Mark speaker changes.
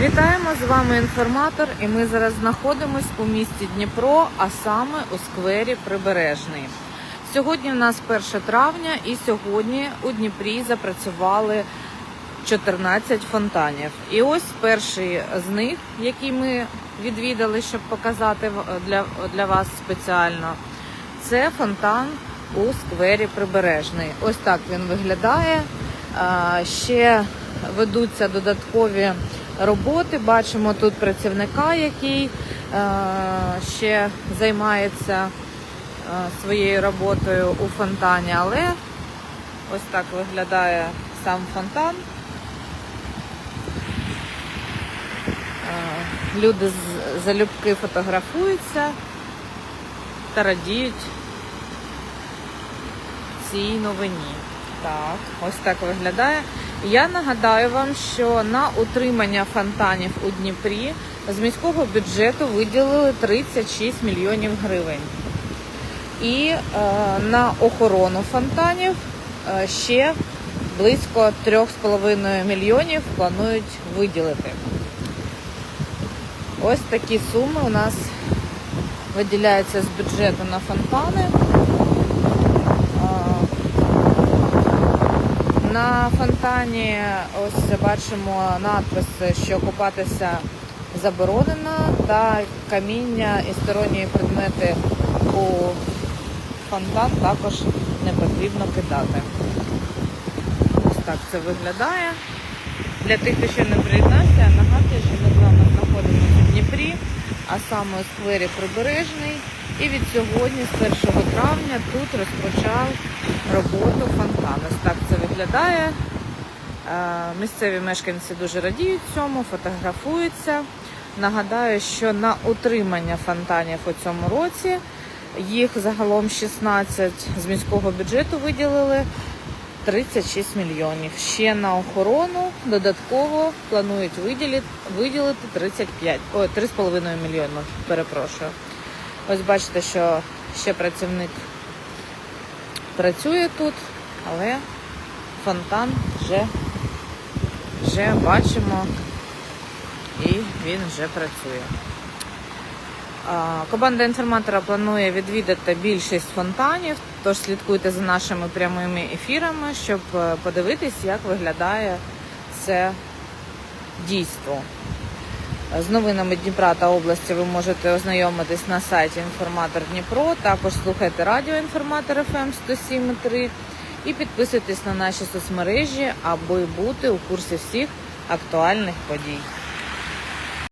Speaker 1: Вітаємо з вами інформатор, і ми зараз знаходимось у місті Дніпро, а саме у сквері Прибережний. Сьогодні у нас 1 травня, і сьогодні у Дніпрі запрацювали 14 фонтанів. І ось перший з них, який ми відвідали, щоб показати для, для вас спеціально, це фонтан у сквері Прибережний. Ось так він виглядає. Ще ведуться додаткові роботи. Бачимо тут працівника, який ще займається своєю роботою у фонтані, але ось так виглядає сам фонтан. Люди з- залюбки фотографуються та радіють цій новині. Так, ось так виглядає. Я нагадаю вам, що на утримання фонтанів у Дніпрі з міського бюджету виділили 36 мільйонів гривень. І е, на охорону фонтанів е, ще близько 3,5 мільйонів планують виділити. Ось такі суми у нас виділяються з бюджету на фонтани. На фонтані ось бачимо надпис, що купатися заборонено, та каміння і сторонні предмети у фонтан також не потрібно кидати. Ось так це виглядає. Для тих, хто ще не приєднався, нагадую, що ми з вами знаходимося в Дніпрі, а саме у сквері Прибережний. І від сьогодні, з 1 травня, тут розпочав роботу фонтан. Ось так це виглядає. Е, Місцеві мешканці дуже радіють цьому, фотографуються. Нагадаю, що на утримання фонтанів у цьому році їх загалом 16 з міського бюджету виділили 36 мільйонів. Ще на охорону додатково планують виділити, виділити 35, ой, 3,5 мільйони, перепрошую. Ось бачите, що ще працівник працює тут, але фонтан вже, вже бачимо і він вже працює. Команда інформатора планує відвідати більшість фонтанів, тож слідкуйте за нашими прямими ефірами, щоб е, подивитись, як виглядає це дійство. З новинами Дніпра та області ви можете ознайомитись на сайті Інформатор Дніпро. Також слухайте радіо Інформатор ФМ 107.3 і підписуйтесь на наші соцмережі, аби бути у курсі всіх актуальних подій.